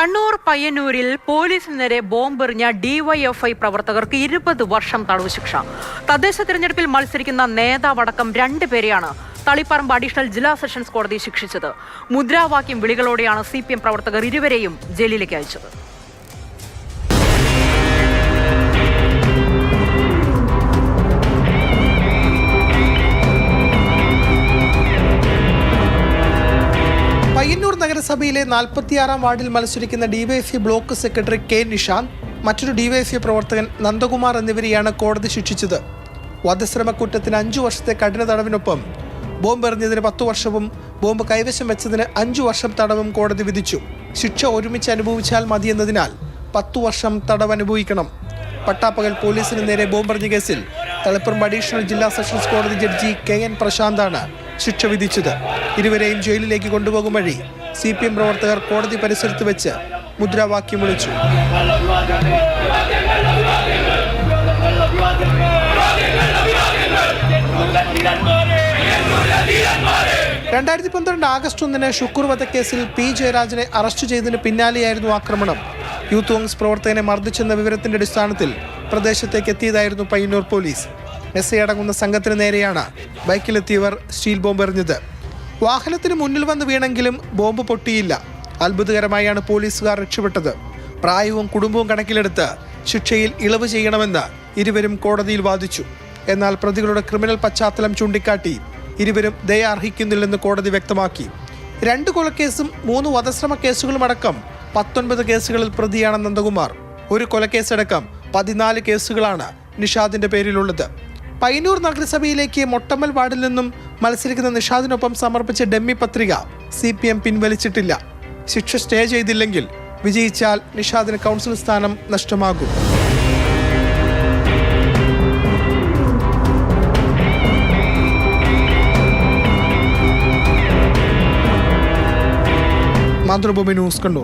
കണ്ണൂർ പയ്യന്നൂരിൽ പോലീസിന് നേരെ ബോംബെറിഞ്ഞ ഡിവൈഎഫ്ഐ പ്രവർത്തകർക്ക് ഇരുപത് വർഷം തടവ് ശിക്ഷ. തദ്ദേശ തിരഞ്ഞെടുപ്പിൽ മത്സരിക്കുന്ന നേതാവടക്കം രണ്ടുപേരെയാണ് തളിപ്പറമ്പ് അഡീഷണൽ ജില്ലാ സെഷൻസ് കോടതി ശിക്ഷിച്ചത്. മുദ്രാവാക്യം വിളികളോടെയാണ് സി പ്രവർത്തകർ ഇരുവരെയും ജയിലിലേക്ക് അയച്ചത്. പയ്യന്നൂർ നഗരസഭയിലെ നാൽപ്പത്തിയാറാം വാർഡിൽ മത്സരിക്കുന്ന DYFI block secretary K Nishanth മറ്റൊരു ഡിവൈഎഫ്ഐ പ്രവർത്തകൻ നന്ദകുമാർ എന്നിവരെയാണ് കോടതി ശിക്ഷിച്ചത്. വധശ്രമക്കുറ്റത്തിന് അഞ്ചു വർഷത്തെ കഠിന തടവിനൊപ്പം ബോംബ് എറിഞ്ഞതിന് പത്തു വർഷവും ബോംബ് കൈവശം വെച്ചതിന് അഞ്ചു വർഷം തടവും കോടതി വിധിച്ചു. ശിക്ഷ ഒരുമിച്ച് അനുഭവിച്ചാൽ മതിയെന്നതിനാൽ പത്തു വർഷം തടവ് അനുഭവിക്കണം പട്ടാപ്പകൽ പോലീസിന് നേരെ ബോംബെറിഞ്ഞ കേസിൽ തളിപ്പറമ്പ് അഡീഷണൽ ജില്ലാ സെഷൻസ് കോടതി ജഡ്ജി കെ എൻ പ്രശാന്താണ് ശിക്ഷ വിധിച്ചത്. ഇരുവരെയും ജയിലിലേക്ക് കൊണ്ടുപോകും വഴി സി പി എം പ്രവർത്തകർ കോടതി പരിസരത്ത് വെച്ച് മുദ്രാവാക്യം വിളിച്ചു. രണ്ടായിരത്തി പന്ത്രണ്ട് ആഗസ്റ്റ് ഒന്നിന് ഷുക്കൂർ വധക്കേസിൽ പി ജയരാജനെ അറസ്റ്റ് ചെയ്തതിന് പിന്നാലെയായിരുന്നു ആക്രമണം. യൂത്ത് കോൺഗ്രസ് പ്രവർത്തകനെ മർദ്ദിച്ചെന്ന വിവരത്തിന്റെ അടിസ്ഥാനത്തിൽ പ്രദേശത്തേക്ക് എത്തിയതായിരുന്നു പയ്യന്നൂർ പോലീസ്. ഐ അടങ്ങുന്ന സംഘത്തിന് നേരെയാണ് ബൈക്കിലെത്തിയവർ സ്റ്റീൽ ബോംബ് എറിഞ്ഞത്. വാഹനത്തിന് മുന്നിൽ വന്ന് വീണെങ്കിലും ബോംബ് പൊട്ടിയില്ല. അത്ഭുതകരമായാണ് പോലീസുകാർ രക്ഷപ്പെട്ടത്. പ്രായവും കുടുംബവും കണക്കിലെടുത്ത് ശിക്ഷയിൽ ഇളവ് ചെയ്യണമെന്ന് ഇരുവരും കോടതിയിൽ വാദിച്ചു. എന്നാൽ പ്രതികളുടെ ക്രിമിനൽ പശ്ചാത്തലം ചൂണ്ടിക്കാട്ടി ഇരുവരും ദയ അർഹിക്കുന്നില്ലെന്ന് കോടതി വ്യക്തമാക്കി. രണ്ട് കൊലക്കേസും മൂന്ന് വധശ്രമ കേസുകളുമടക്കം പത്തൊൻപത് കേസുകളിൽ പ്രതിയാണ് നന്ദകുമാർ. ഒരു കൊലക്കേസടക്കം പതിനാല് കേസുകളാണ് നിഷാദിന്റെ പേരിലുള്ളത്. പയ്യന്നൂർ നഗരസഭയിലേക്ക് മൊട്ടമ്മൽ വാർഡിൽ നിന്നും മത്സരിക്കുന്ന നിഷാദിനൊപ്പം സമർപ്പിച്ച ഡെമ്മി പത്രിക സി പി എം പിൻവലിച്ചിട്ടില്ല. ശിക്ഷ സ്റ്റേ ചെയ്തില്ലെങ്കിൽ വിജയിച്ചാൽ നിഷാദിന് കൗൺസിൽ സ്ഥാനം നഷ്ടമാകും. മാതൃഭൂമി ന്യൂസ് കണ്ടു